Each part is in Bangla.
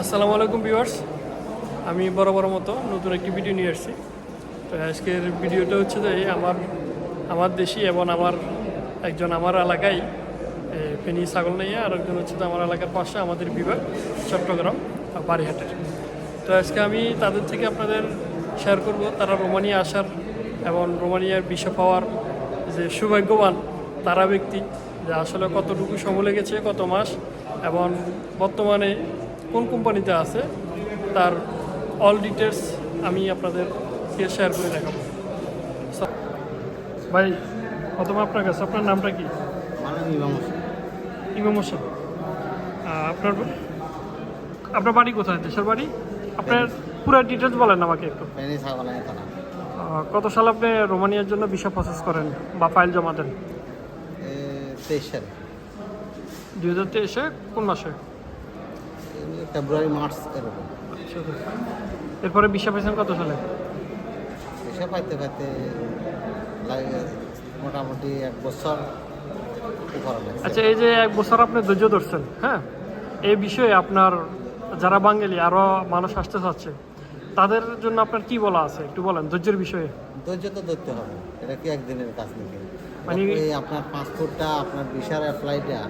আসসালামু আলাইকুম ভিউয়ার্স। আমি বড় বড় মতো নতুন একটি ভিডিও নিয়ে আসছি। তো আজকের ভিডিওটা হচ্ছে যে আমার আমার দেশি এবং আমার একজন আমার এলাকায় ফেনী ছাগল নিয়ে আর একজন হচ্ছে আমার এলাকার পাশে আমাদের বিভাগ চট্টগ্রাম আহ, বারিহাটের। তো আজকে আমি তাদের থেকে আপনাদের শেয়ার করব। তারা রোমানিয়া আসার এবং রোমানিয়ার বিষয় পাওয়ার যে সৌভাগ্যবান তারা ব্যক্তি যে আসলে কতটুকু সময় লেগেছে কত মাস এবং বর্তমানে কোন কোম্পানিতে আছে তার অল ডিটেলস আমি আপনাদের শেয়ার করে দেখাবো। ভাই প্রথমে আপনার কাছে আপনার নামটা কি? ইমাম হোসেন। আপনার আপনার বাড়ি কোথায়? দেশের বাড়ি? আপনার পুরো ডিটেলস বলেন আমাকে একটু। কত সাল আপনি রোমানিয়ার জন্য ভিসা প্রসেস করেন বা ফাইল জমা দেন? এ তেইশ সালে। দুই হাজার তেইশে কোন মাসে? ফেব্রুয়ারি মার্চ এরকম। এরপরে ভিসা পাইছেন কত সালে? এসে পাইতে পাইতে মোটামুটি এক বছর আচ্ছা এই যে এক বছর আপনি ধৈর্য ধরছেন হ্যাঁ? এই বিষয়ে আপনার যারা বাঙালি আরও মানুষ আসতে চাচ্ছে তাদের জন্য আপনার কি বলা আছে? একটু বলেন ধৈর্যের বিষয়ে। ধৈর্য তো ধরতে হবে এটা কি একদিনের কাজ নাকি? মানে- এই আপনার পাসপোর্টটা আপনার ভিসার অ্যাপ্লাইটা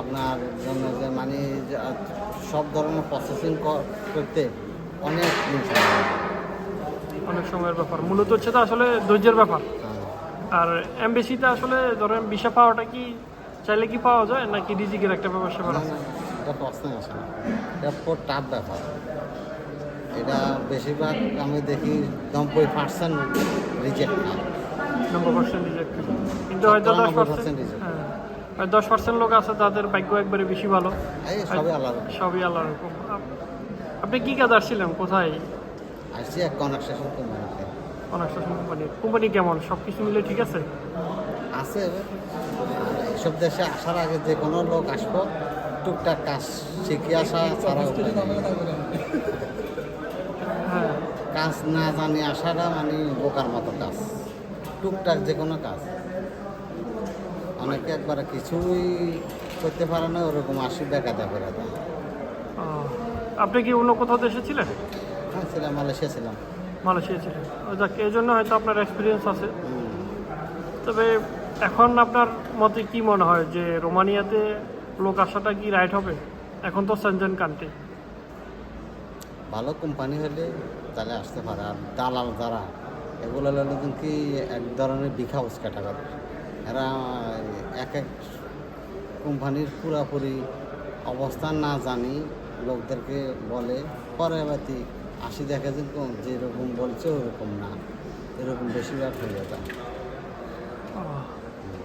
আপনার জন্য যে মানে সব ধরনের প্রসেসিং করতে অনেক অনেক সময়ের ব্যাপার। মূলত হচ্ছে তো আসলে ধৈর্যের ব্যাপার। হ্যাঁ। আর এমবেসিতে আসলে ধরেন ভিসা পাওয়াটা কি চাইলে কি পাওয়া যায় নাকি রিজিকের একটা ব্যাপার আছে না, এটা প্রশ্নই আসে না। এটা পুরো টাফ ব্যাপার। এটা বেশিরভাগ আমি দেখি নব্বই পার্সেন্ট রিজেক্ট না নব্বই পার্সেন্ট রিজেক্ট কিন্তু হয়তো দশ 99% পার্সেন্ট reject। দশ পার্সেন্ট লোক আছে তাদের ভাগ্য একবারে বেশি ভালো। সবই আলাদা সবই আল্লাহ আপনি কি কাজ আসছিলেন? কোথায়? আসছি এক কনস্ট্রাকশন কোম্পানিতে কনস্ট্রাকশন কোম্পানি কোম্পানি কেমন? সব কিছু মিলে ঠিক আছে? আছে। এসব দেশে আসার আগে যে কোনো লোক আসব টুকটাক কাজ শিখে আসা ছাড়া হ্যাঁ। কাজ না জানি আসাটা মানে বোকার মতো কাজ। টুকটাক যে কোনো কাজ। অনেকে একবারে কিছুই করতে পারে না ওরকম আসি বেকাদা করে দেয়। আপনি কি অন্য কোথাও দেশে ছিলেন? হ্যাঁ ছিলাম মালয়েশিয়া ছিলাম। মালয়েশিয়া ছিলেন। যাক এই জন্য হয়তো আপনার এক্সপিরিয়েন্স আছে। তবে এখন আপনার মতে কি মনে হয় যে রোমানিয়াতে লোক আসাটা কি রাইট হবে? এখন তো সেনজেন কান্ট্রি ভালো কোম্পানি হলে তাহলে আসতে পারে। আর দালাল যারা এগুলো হলো কি এক ধরনের বিঘা উস্কা টাকা এরা এক এক কোম্পানির পুরাপুরি অবস্থান না জানি, লোকদেরকে বলে, পরে বাতি আসি দেখে যে যেরকম বলছে ওরকম না। এরকম বেশিরভাগ হয়ে যায়।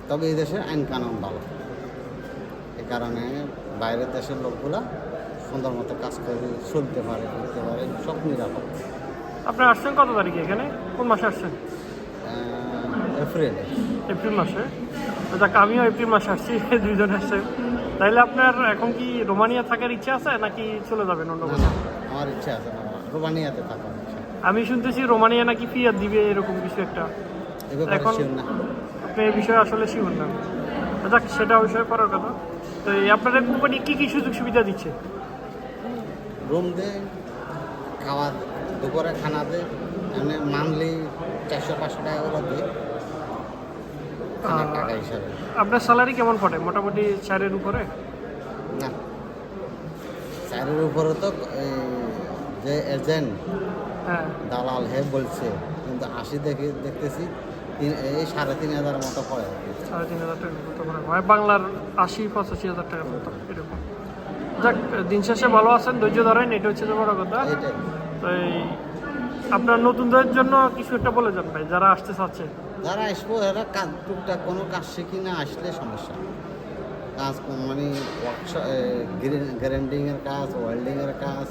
তবে এই দেশের আইন কানুন ভালো। এ কারণে বাইরের দেশের লোকগুলা সুন্দর মতো কাজ করে চলতে পারে, করতে পারে, সব নিরাপদ। আপনি আসছেন কত তারিখে এখানে? কোন মাসে আসছেন? এপ্রিলে? এপ্রিল মাসে? যাক আমিও এপ্রিল মাসে আসছি দুইজন আসছে। তাইলে আপনার এখন কি রোমানিয়া থাকার ইচ্ছা আছে নাকি চলে যাবেন অন্য কোথাও? আমার ইচ্ছা আছে না রোমানিয়াতে থাকার আমি শুনতেছি রোমানিয়া নাকি ফিয়ার দিবে এরকম কিছু একটা। এখন আপনি এই বিষয়ে আসলে শিওর না। যাক সেটা বিষয়ে পরের কথা। তো এই আপনাদের কোম্পানি কি কি সুযোগ সুবিধা দিচ্ছে? রুম দে খাওয়া দুপুরে খানা দে এমনি মান্থলি চারশো পাঁচশো টাকা করে আহ, টাকা হিসাবে আপনার স্যালারি কেমন পড়ে মোটামুটি চারের উপরে? না। চারের উপরে তো যে এজেন্ট হ্যাঁ। দালাল হে বলছে কিন্তু আশি দেখে দেখতেছি এই সাড়ে তিন হাজার মতো পড়ে সাড়ে তিন হাজার টাকার মতো পড়ে। হয় বাংলার আশি পঁচাশি হাজার টাকার মতো এরকম। যাক দিন শেষে ভালো আছেন ধৈর্য ধরেন এটা হচ্ছে যে বড় কথা। তো এই আপনার নতুনদের জন্য কিছু একটা বলে যান ভাই যারা আসতে চাচ্ছে। যারা আসব এরা কাজ টুকটাক কোনো কাজ শিখি না আসলে সমস্যা। কাজ মানে ওয়ার্কশপ গ্যারেন্ডিংয়ের কাজ ওয়েল্ডিংয়ের কাজ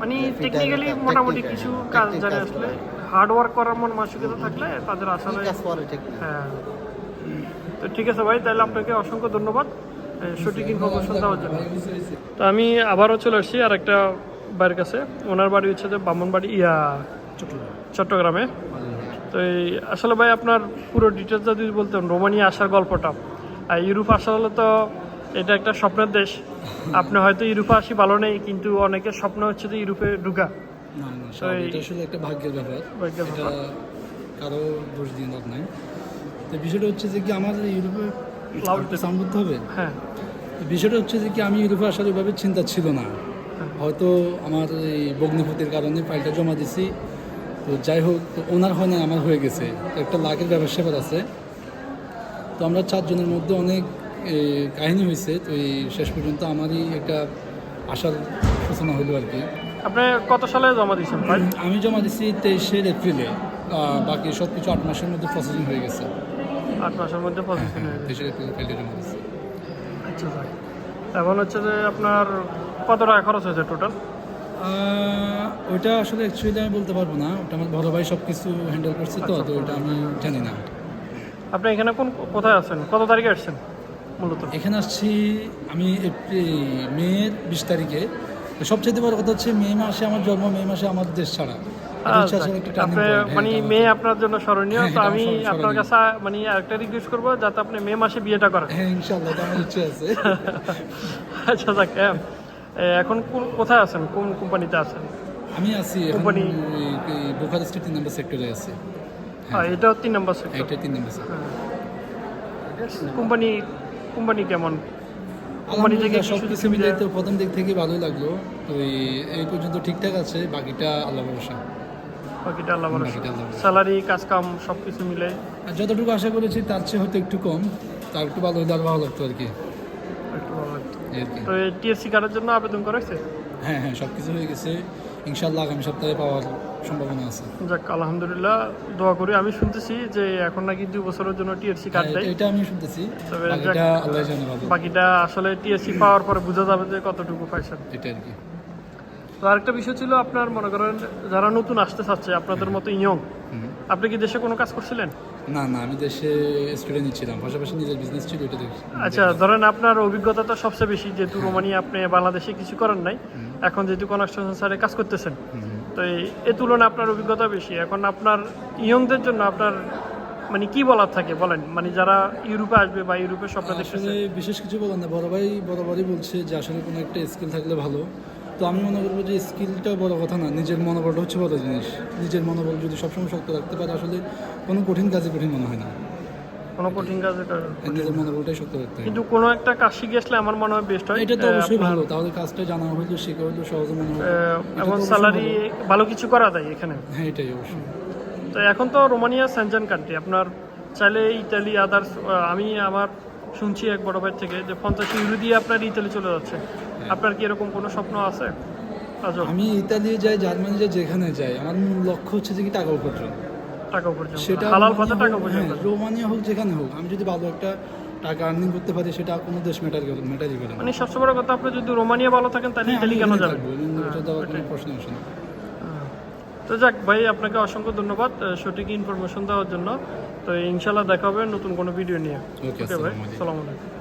মানে টেকনিক্যালি মোটামুটি কিছু কাজ জানে আসলে। হার্ড ওয়ার্ক করার মন মানসিকতা থাকলে তাদের আসলে হ্যাঁ। তো ঠিক আছে ভাই তাহলে আপনাকে অসংখ্য ধন্যবাদ সঠিক ইনফরমেশন দেওয়ার জন্য। তো আমি আবারও চলে আসছি আর একটা বাড়ির কাছে। ওনার বাড়ি হচ্ছে যে বামনবাড়ি ইয়া চট্টগ্রামে। তো এই আসলে ভাই আপনার পুরো ডিটেলসটা যদি বলতেন রোমানিয়া আসার গল্পটা। আর ইউরোপ আসা হলে তো এটা একটা স্বপ্নের দেশ। আপনি হয়তো ইউরোপে আসি ভালো নেই কিন্তু অনেকের স্বপ্ন হচ্ছে যে ইউরোপে ঢুকা। এটা আসলে একটা ভাগ্যের ব্যাপার। এটা কারও দোষ লাভ নাই। তো বিষয়টা হচ্ছে যে কি আমার ইউরোপে সাউন্ড হবে? হ্যাঁ। বিষয়টা হচ্ছে যে কি আমি ইউরোপে আসার ওইভাবে চিন্তা ছিল না। হয়তো আমার এই বগ্নিপতির কারণে ফাইলটা জমা দিছি। তো যাই হোক ওনার হয় না আমার হয়ে গেছে। একটা লাখের স্যাপার আছে। তো আমরা চারজনের মধ্যে অনেক কাহিনী হয়েছে। তো এই শেষ পর্যন্ত আমারই একটা আশার সূচনা হলো আর কি। আপনি কত সালে জমা দিয়েছেন আমি জমা দিচ্ছি তেইশে এপ্রিলে। বাকি সব কিছু আট মাসের মধ্যে প্রসেসিং হয়ে গেছে। আট মাসের মধ্যে প্রসেসিং হয়ে গেছে। তেইশে এপ্রিলে জমা দিচ্ছি আচ্ছা এখন হচ্ছে যে আপনার কত টাকা খরচ হয়েছে টোটাল ওইটা আসলে অ্যাকচুয়ালি আমি বলতে পারব না। ওটা আমার বড় ভাই সব কিছু হ্যান্ডেল করছে তো তো ওইটা আমি জানি না। আপনি এখানে কোন কোথায় আছেন? কত তারিখে আসছেন মূলত? এখানে আসছি আমি এপ্রিল মেয়ের বিশ তারিখে। সবচেয়ে বড় কথা হচ্ছে মে মাসে আমার জন্ম মে মাসে আমার দেশ ছাড়া। point, হ্যাঁ, মানে মেয়ে আপনার জন্য স্মরণীয় হ্যাঁ, তো আমি আপনার কাছে মানে একটা রিকোয়েস্ট করব যাতে আপনি মে মাসে বিয়েটা করেন। হ্যাঁ ইনশাল্লাহ আমার ইচ্ছে আছে। আচ্ছা যাক এখন কোন- কোথায় আছেন? কোন কোম্পানিতে আছেন? আমি আছি কোম্পানি Company- বুখারেস্টের তিন নম্বর সেক্টরে আছি। হ্যাঁ এটাও তিন নম্বর সেক্টর এটা তিন নম্বর সেক্টর কোম্পানি কোম্পানি কেমন? কোম্পানি থেকে সব কিছু মিলিয়ে তো প্রথম দিক থেকে ভালোই লাগল। তো এই- পর্যন্ত ঠিকঠাক আছে বাকিটা আল্লাহ ভরসা। বাকিটা আল্লাহ ভরসা। স্যালারি কাজ কাম সব কিছু মিলে। যতটুকু আশা করেছি তার চেয়ে হয়তো একটু কম। তার একটু ভালো হলে আর ভালো লাগতো আর কি একটু ভালো হয়। এই আর কি তো টিএসসি কার্ডের জন্য আবেদন করেছে হ্যাঁ হ্যাঁ সব কিছু হয়ে গেছে। ইনশাল্লাহ আগামী সপ্তাহে পাওয়ার সম্ভাবনা আছে। যাক আলহামদুলিল্লাহ দোয়া করি। আমি শুনতেছি যে এখন নাকি দুই বছরের জন্য টিএসসি কার্ড হ্যাঁ, দেয়। এটা- আমি শুনতেছি। তবে বাকিটা আসলে টিএসসি পাওয়ার পরে বোঝা যাবে যে কতটুকু পাইছেন এটা আর কি। তো আরেকটা বিষয় ছিল আপনার মনে করেন যারা নতুন আসতে চাচ্ছে আপনাদের মতো ইয়ং আপনি কি দেশে কোনো কাজ করছিলেন? না না আমি দেশে স্টুডেন্ট ছিলাম পাশাপাশি নিজের বিজনেস ছিল দেখছি। আচ্ছা ধরেন আপনার অভিজ্ঞতা তো সবচেয়ে বেশি যেহেতু রোমানিয়া আপনি বাংলাদেশে কিছু করেন নাই এখন যেহেতু কনস্ট্রাকশন সাইডে কাজ করতেছেন তো এই- এ তুলনায় আপনার অভিজ্ঞতা বেশি। এখন আপনার ইয়ংদের জন্য আপনার মানে কি বলার থাকে বলেন? মানে যারা ইউরোপে আসবে বা ইউরোপের স্বপ্ন দেখতেছে। বিশেষ কিছু বলেন না বড় ভাই বরাবরই বলছে যে আসলে কোনো একটা স্কিল থাকলে ভালো। তো আমি মনে করব যে স্কিলটাও বড় কথা না নিজের মনোবলটা হচ্ছে বড় জিনিস। নিজের মনোবল যদি সবসময় শক্ত রাখতে পারে আসলে কোনো কঠিন কাজে কঠিন মনে হয় না। কোনো কঠিন কাজ নিজের মনোবলটাই শক্ত রাখতে কিন্তু কোনো একটা কাজ শিখে আসলে আমার মনে হয় বেস্ট হয়। এটা তো অবশ্যই ভালো তাহলে কাজটা জানা হইল শেখা হইল সহজে মনে তো এবং স্যালারি ভালো। কিছু করা যায় এখানে। হ্যাঁ এটাই অবশ্যই। তো এখন তো রোমানিয়া সেনজেন কান্ট্রি। আপনার চাইলে ইতালি আদার্স আমি আমার শুনছি এক বড় ভাই থেকে যে পঞ্চাশ ইউরো দিয়ে আপনার ইতালি চলে যাচ্ছে। আপনার কি এরকম কোনো স্বপ্ন আছে? আমি ইতালি যাই জার্মানি যাই যেখানে যাই আমার মূল লক্ষ্য হচ্ছে যে কি টাকা উপার্জন। টাকা উপার্জন। সেটা হালাল রোমানিয়া পথে টাকা উপার্জন। হ্যাঁ, রোমানিয়া হোক যেখানে হোক আমি যদি ভালো একটা টাকা আর্নিং করতে পারি সেটা কোনো দেশ ম্যাটার করে ম্যাটারই করে মানে সবচেয়ে বড় কথা আপনি যদি রোমানিয়া ভালো থাকেন তাহলে হ্যাঁ, ইতালি কেন যাবেন? হ্যাঁ, এটা দেওয়ার কোনো প্রশ্ন আসে না। তো যাক ভাই আপনাকে অসংখ্য ধন্যবাদ সঠিক ইনফরমেশন দেওয়ার জন্য। তো ইনশাল্লাহ দেখা হবে নতুন কোনো ভিডিও নিয়ে। ওকে ভাই? আসসালামু সালাম আলাইকুম।